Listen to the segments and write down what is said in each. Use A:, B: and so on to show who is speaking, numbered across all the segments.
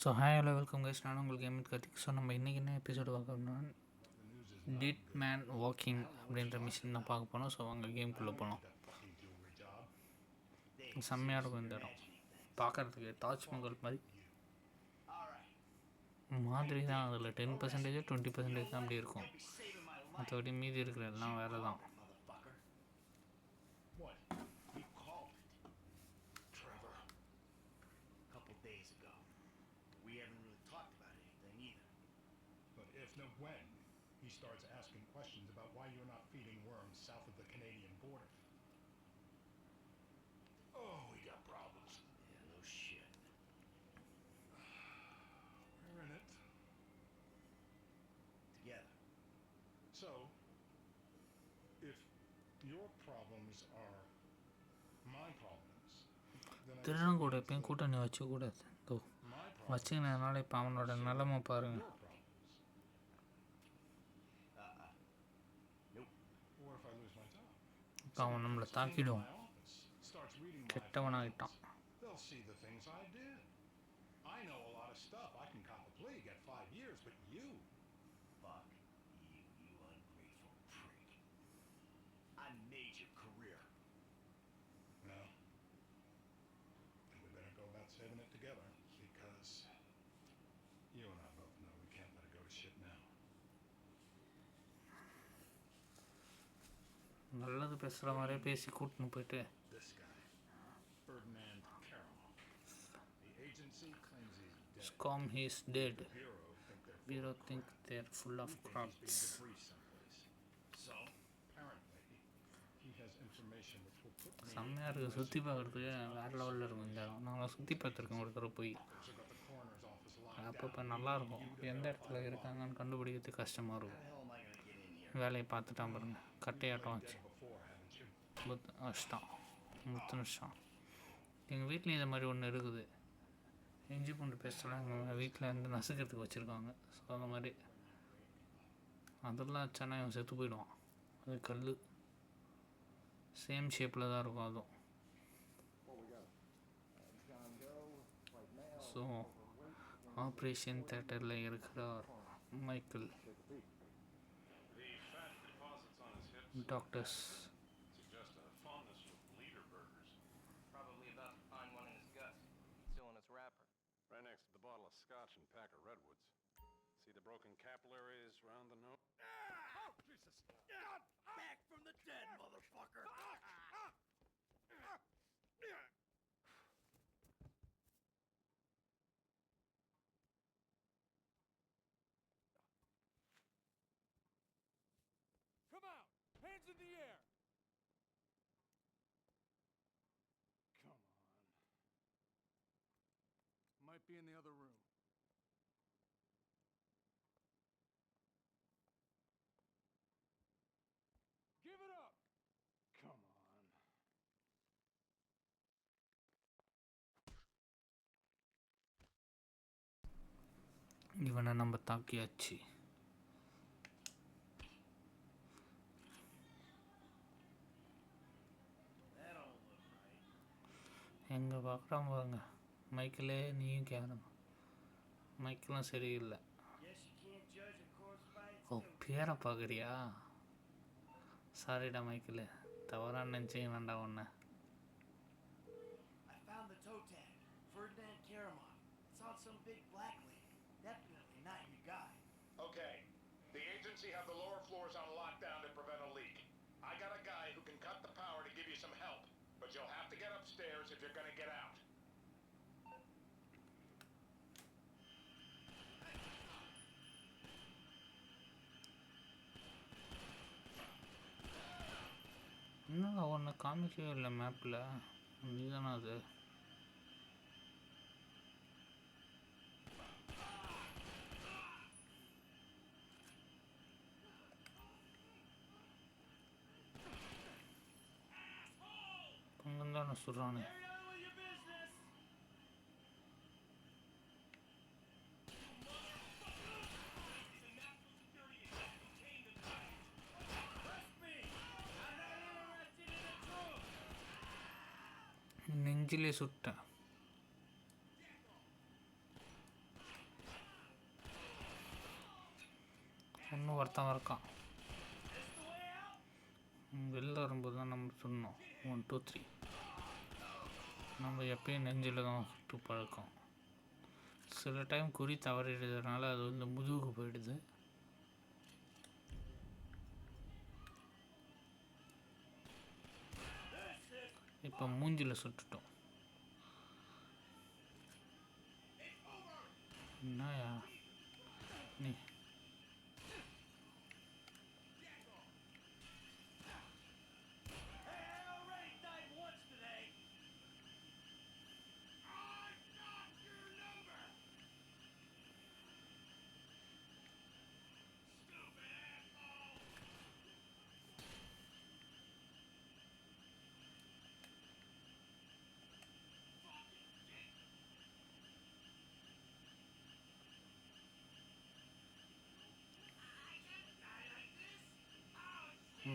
A: So hi hello welcome guys நான் உங்களுக்கு gaming Karthik so நம்ம இன்றைக்கி என்ன எபிசோடு பார்க்கணும்னா டிட் மேன் வாக்கிங் அப்படின்ற மிஷின் தான் பார்க்க போனோம் ஸோ அங்கே கேம்குள்ளே போகலாம் செம்மையாக இருக்கும் இந்த இடம். பார்க்குறதுக்கு தாஜ்மஹால் மாதிரி. மாதிரி தான் அதில். டென் பர்சன்டேஜோ டுவெண்ட்டி பர்சன்டேஜ் தான் அப்படி இருக்கும். மற்றபடி மீதி இருக்கிற எல்லாம் வேறு தான்.
B: Days ago. We haven't really talked about anything either.
C: But if no when he starts asking questions about why you're not feeding worms south of the Canadian border.
B: Oh, we got problems. Yeah, no shit.
C: We're in it.
B: Together.
C: So, if your problems are my problems, then I
A: வச்சுக்கினதுனால இப்போ அவனோட நிலமை
C: பாருங்க
A: இப்போ அவன் நம்மளை தாக்கிடுவான் கெட்டவனாகிட்டான்
C: I know a lot of stuff. I can cop a plea, get five years, but you,
B: Fuck you, you ungrateful prick. I made your career.
C: no. And we better go about saving it together because you and I both know we can't let it go to shit now.
A: நல்லது பேசுகிற மாதிரியே பேசி கூட்டின்னு போயிட்டு
C: scam he's dead Bureau think they're full of crops.
A: செம்மையாக இருக்குது சுற்றி பார்க்குறதுக்கு வேறு லெவலில் இருக்கும் இந்த இடம் நாங்கள் சுற்றி பார்த்துருக்கோம் ஒரு தடவை போய் அப்பப்போ நல்லாயிருக்கும் எந்த இடத்துல இருக்காங்கன்னு கண்டுபிடிக்கிறது கஷ்டமாக இருக்கும் வேலையை பார்த்துட்டான் பாருங்க. கட்டையாட்டம் வச்சு
C: before, haven't you?
A: முத்து வச்சிட்டான் எங்கள் வீட்டிலையும் இந்த மாதிரி ஒன்று இருக்குது. இஞ்சி பூண்டு பேஸ்டெல்லாம் எங்கள் வீட்டில் வந்து நசுக்கிறதுக்கு வச்சுருக்காங்க. ஸோ அந்த மாதிரி. அதெல்லாம் வச்சானா இவன் செத்து போயிடுவான். அது கல் சேம் ஷேப்பில் தான் இருக்கும் அதுவும். ஸோ ஆப்ரேஷன் தேட்டரில் இருக்கிறார்
D: Michael wrapper.
E: Right next to the bottle of scotch and pack of redwoods. See the broken capillaries around the nose? Ah!
B: Oh, Jesus! God! Back from the dead, motherfucker!
F: air. Come on. Might be in the other room. Give it up! Come on.
B: ಇವನ ನಂಬ ತಾಕಿ
A: எங்கே பார்க்குறான் பாருங்க மைக்கிளே நீயும் கேட்கணும் மைக்கிளும் சரியில்லை ஓ பேரை பார்க்குறியா சாரிடா மைக்கிள் தவறாக நினச்சிங்க வேண்டாம் ஒன்று.
C: Okay. The agency have the lower floors on lockdown to prevent a leak. But you'll have to get upstairs if you're gonna get out.
A: இன்னும் ஒன்று காமிக்கவே இல்லை மேப்பில் இதுதானே அது சொல்கிறானு
B: சொல்கிறானு
A: நெஞ்சிலே சுட்டேன். இன்னும் ஒருத்தன் இருக்கான். வெளில வரும்போது தான் நம்ம சொன்னோம். ஒன் டூ த்ரீ நம்ம எப்பயும் நெஞ்சில் தான் சுட்டு பழக்கம். சில டைம் குறி தவறிடுறதுனால அது வந்து முதுகுக்கு போயிடுது. இப்போ மூஞ்சில் சுட்டுட்டோம். என்னயா நீ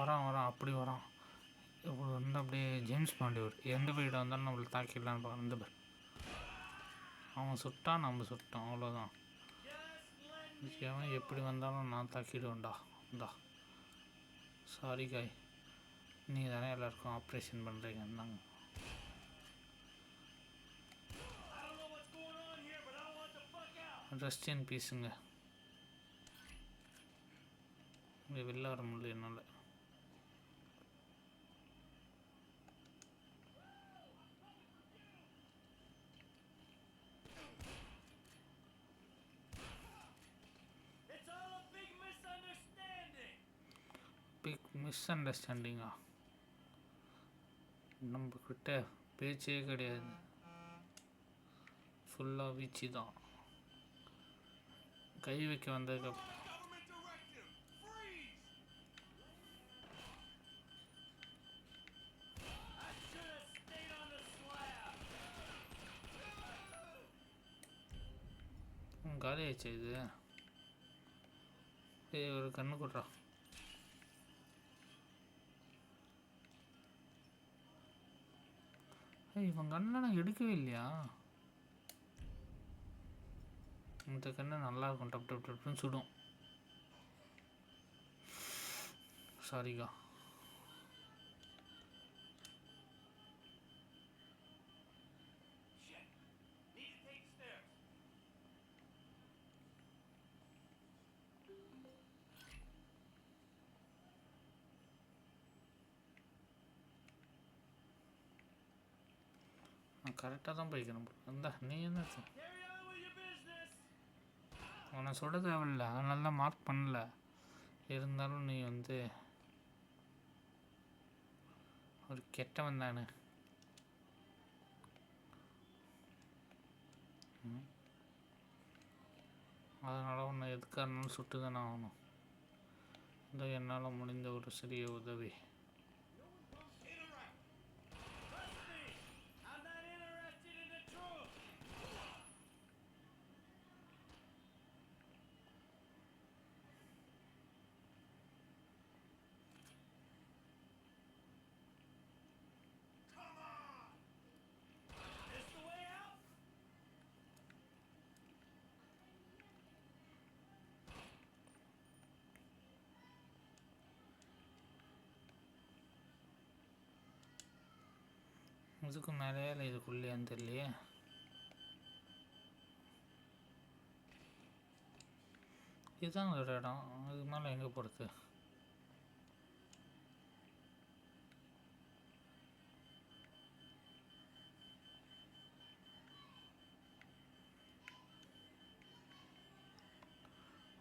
A: வரான் வரான் அப்படி வரான். இப்போ வந்து அப்படியே ஜேம்ஸ் பாண்டி ஒரு எந்த வீடு வந்தாலும் நம்மளை தாக்கிடலான்னு பார்க்கணும் வந்து பேர். அவன் சுட்டான் நம்ம சுட்டோம். அவ்வளோதான் அவன் எப்படி வந்தாலும் நான் தாக்கிடுவேன்டா. இந்தா. சாரி காய் நீங்கள் தானே எல்லாருக்கும் ஆப்ரேஷன் பண்ணுறீங்க இருந்தாங்க
B: ரெஸ்டியன்
A: ரெஸ்ட் இன் பீஸுங்க இங்கே வெளில வர முடியல என்னால். மிஸ் அண்டர்ஸ்டாண்டிங்கா நம்மக்கிட்ட பேச்சே கிடையாது. ஃபுல்லாக வீச்சு தான். கை வைக்க வந்ததுக்கப்புறம் காலி ஆயிடுச்சு இது? ஒரு கண்ணு கொட்டுறான் இவன் கண்ணெலாம் நான் எடுக்கவே இல்லையா? இந்த கண்ணு நல்லா இருக்கும். டப் டப் டப்னு சுடும். சாரிக்கா
B: Shit. Need to take stairs.
A: நான் கரெக்டாக தான் போய்க்கணும் இந்தா நீ என்ன உன்னை சொல்ல தேவையில்ல. அதனால தான் மார்க் பண்ணல. இருந்தாலும் நீ வந்து ஒரு கெட்டவன் தானே. அதனால் உன்னை எதுக்காக இருந்தாலும் சுட்டு தானே ஆகணும். இந்த என்னால் முடிந்த ஒரு சிறிய உதவி
B: Interact. Trust me. I'm not interested in the truth. Come on. This the way out?
A: இதுக்கு மேலேயே இல்லை இதுக்குள்ளேயான்னு தெரியலையே இதுதான் ஒரு இடம் அதுக்கு மேலே எங்கே போகிறது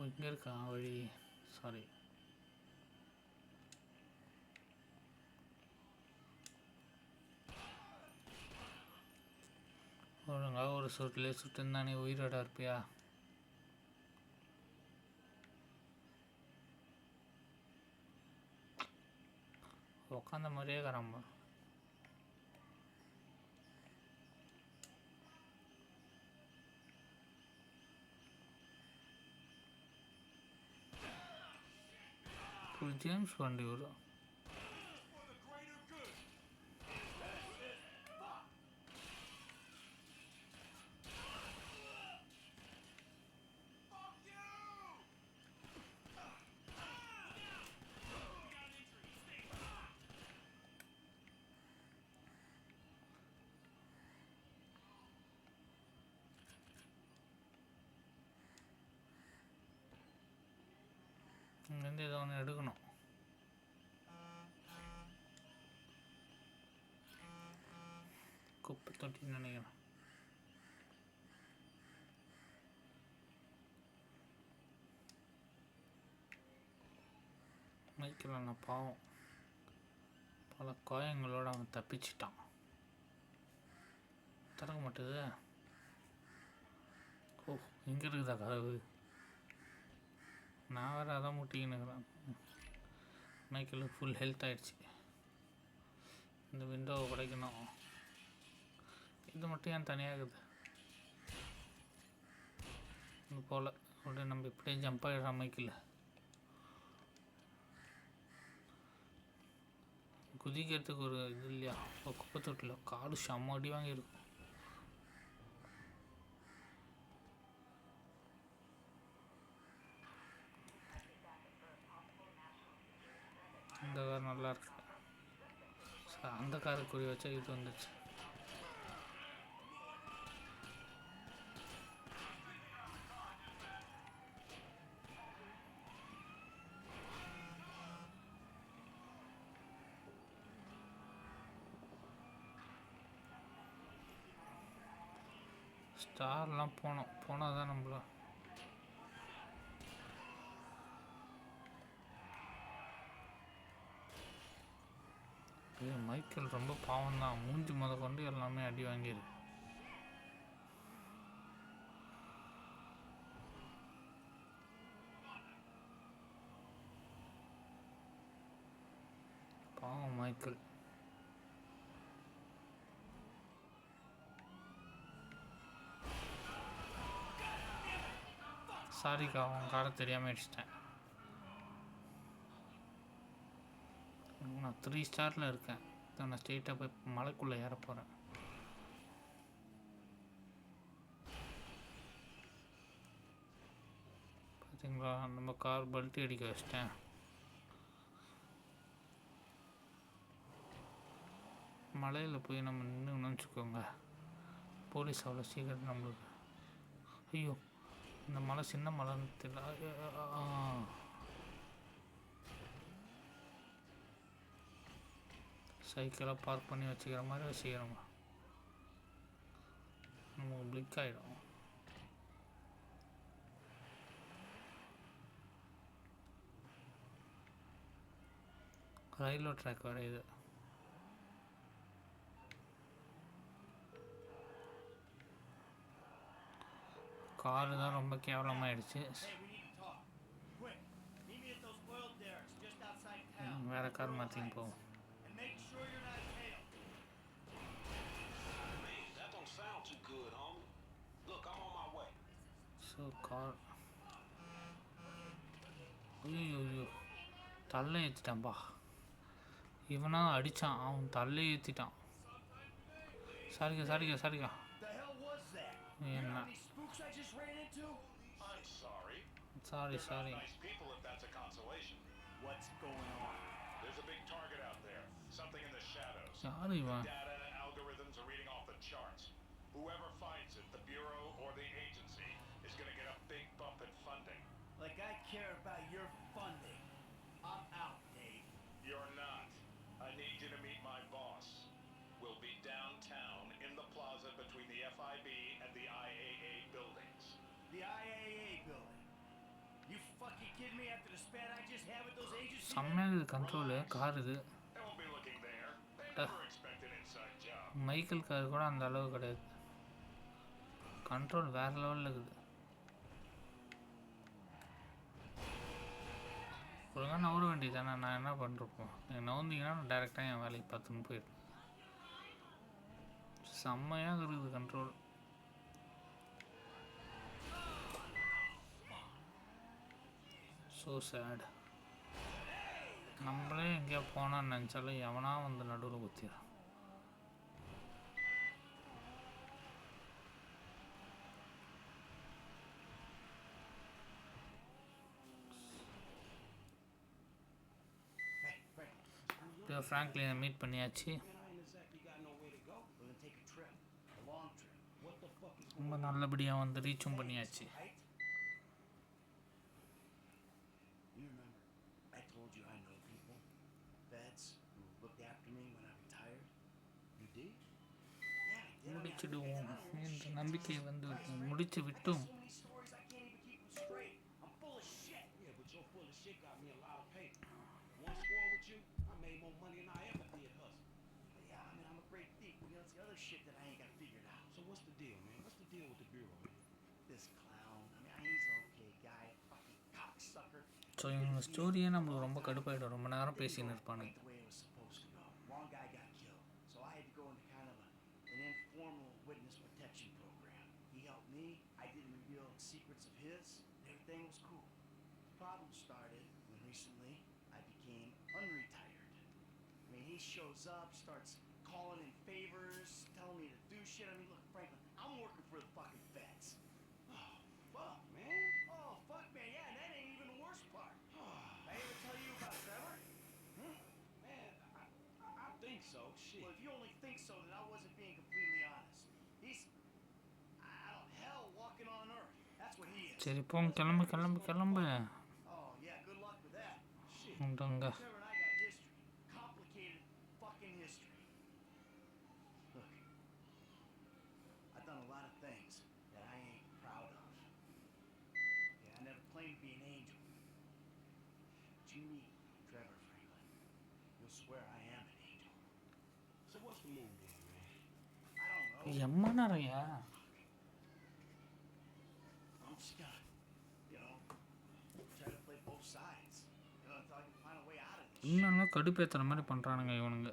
A: இங்கே இருக்கா வழி சாரி ஒழுங்காக ஒரு சுருட்டிலே சுட்டுருந்தா நீ உயிரோட இருப்பியா? உக்காந்த மாதிரியே இருக்கிறான் ஒரு ஜேம்ஸ் பாண்டி வரும் இங்கேருந்து இதை ஒன்று எடுக்கணும். குப்பை தொட்டின்னு நினைக்கிறேன். மைக்கில் நான் பாவம். பல காயங்களோட அவன் தப்பிச்சிட்டான். திறக்க மாட்டேது. ஓ இங்கே இருக்குதா கதவு? நான் வேறு அதான் முட்டிக்கினுக்கிறேன் மைக்கில் ஃபுல் ஹெல்த் ஆகிடுச்சு இந்த விண்டோவை உடைக்கணும். இது மட்டும் ஏன் தனியாகுது? இது போல். அப்படியே நம்ம இப்படியே ஜம்ப் ஆகிடுற மைக்கில். குதிக்கிறதுக்கு ஒரு இது இல்லையா? குப்பை தொட்டில் காடு செம்ம அடி வாங்கியிருக்கும் இந்த கார் நல்லா இருக்கு அந்த காரை குறி வச்சா இது வந்துச்சு ஸ்டார்லாம் போனோம். போனால் தான் நம்மளும் ஐயோ மைக்கேல் ரொம்ப பாவம் தான் மூஞ்சி முத கொண்டு எல்லாமே அடி வாங்கியிருக்கு பாவம் மைக்கேல். சாரிக்கா உன் காரை தெரியாமல் அடிச்சிட்டேன் நான் த்ரீ ஸ்டாரில் இருக்கேன் நான் ஸ்ட்ரெயிட்டாக போய் மலைக்குள்ளே ஏற போகிறேன் பார்த்தீங்களா நம்ம கார் பல்ட்டி அடிக்க வச்சிட்டேன். மலையில் போய் நம்ம நின்று வச்சுக்கோங்க போலீஸ் அவ்வளோ சீக்கிரம் நம்மளுக்கு. ஐயோ இந்த மலை சின்ன மலைன்னு தெரியல ஐயோ, ஆ. சைக்கிளை பார்க் பண்ணி வச்சுக்கிற மாதிரி வச்சுக்கிறோங்க நமக்கு பிளிக் ஆகிடும் ரயில்வே ட்ராக் வேறு இது. காரு தான் ரொம்ப கேவலமாயிடுச்சு. வேறு கார் need போவோம். ஸோ கார் ஐயோ ஐயோ தள்ள ஏற்றிட்டான்பா இவனா அடித்தான் அவன் தள்ள ஏற்றிட்டான் சாரிக்கா சாரிக்கா சாரிக்கா என்ன சாரி சாரி யாரு இவன்
C: Whoever finds it, the Bureau or the agency. In funding.
B: Like I care about your funding. I'm out, Dave.
C: You're not. I need you to meet my boss. We'll be downtown in the plaza between the FIB and the IAA buildings.
B: The IAA building. You fucking kidding me after the spat I just had with those agencies?
A: செம்மையாக control car இது
C: They won't be looking there. They
A: Uh.
C: never expect an inside job.
A: Michael car கூட அந்த அளவு கிடையாது control வேறு லெவலில் இருக்குது ஒழுங்காக நவர வேண்டியது தானே நான் என்ன பண்ணிருப்போம் நீங்கள் நவுந்தீங்கன்னா நான் டேரெக்டாக என் வேலைக்கு பார்த்துன்னு போயிடுவேன். செம்மையாக இருக்குது கண்ட்ரோல் ஸோ சேட் நம்மளே எங்கேயா போனான்னு நினச்சாலும் எவனா வந்து நடுவில் குத்திடும் ஃப்ராங்க்லினை மீட் பண்ணியாச்சு. ரொம்ப நல்லபடியாக வந்து ரீச்சும் பண்ணியாச்சு. முடிச்சிடுவோம் என்ற நம்பிக்கை வந்து முடிச்சு விட்டும்.
B: I
G: made more money than I ever did hustling.
B: Yeah, I mean, I'm a great thief. but, You know, it's the other shit that I ain't got figured out.
G: So what's the deal, man? What's the deal with the bureau, man?
B: This clown. I mean, he's an okay guy. Fucking cocksucker.
A: So இவங்க ஸ்டோரியே நம்மளுக்கு ரொம்ப கடுப்பாயிடும் ரொம்ப நேரம் பேசின்னு இருப்பானுங்க
B: Quite the way it was supposed to go. Wrong guy got killed. So I had to go into kind of a, an informal witness protection program. He helped me. I didn't reveal secrets of his. Everything was cool. Problem started when recently he shows up, starts calling in favors, telling me to do shit. I mean, look, Franklin, I'm working for the fucking feds.
G: Oh, fuck, man.
B: Oh, fuck, man. Yeah, and that ain't even the worst part. Did I ever tell you about Trevor? Huh?
G: Man, I, I think so. Shit.
B: Well, if you only think so, then I wasn't being completely honest. He's out of hell walking on earth. That's what he is.
A: Jadi.
B: Oh, yeah, good luck with that. Shit. This. shit.
A: இன்னும் கடுப்பேற்றுற மாதிரி பண்ணுறானுங்க இவனுங்க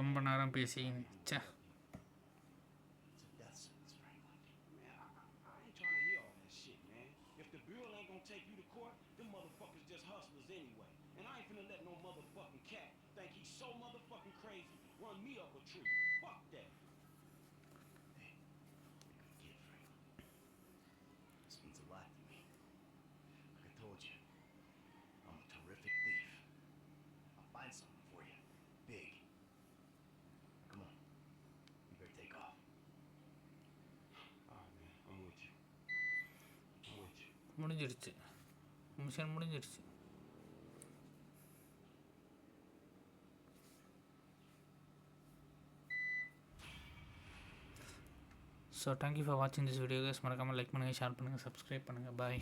A: ரொம்ப நேரம் பேசி ச்சே
B: It's a death sentence, Franklin.
G: Man, I, I, I ain't trying to hear all that shit, man. If the bureau ain't gonna take you to court, them motherfuckers just hustlers anyway. And I ain't finna let no motherfucking cat think he's so motherfucking crazy run me up a tree. Fuck that.
B: Hey, you're a good kid, Franklin. This means a lot to me. Like I told you, I'm a terrific thief. I'll find something for you. Big. Come on. You better take off.
G: Alright, man. I'm with you. I'm with you.
A: முடிஞ்சிடுச்சு. Mission முடிஞ்சிடுச்சு. So thank you for வாட்சிங் this video மறக்காமல் like பண்ணுங்கள் share பண்ணுங்கள் subscribe பண்ணுங்கள் பாய்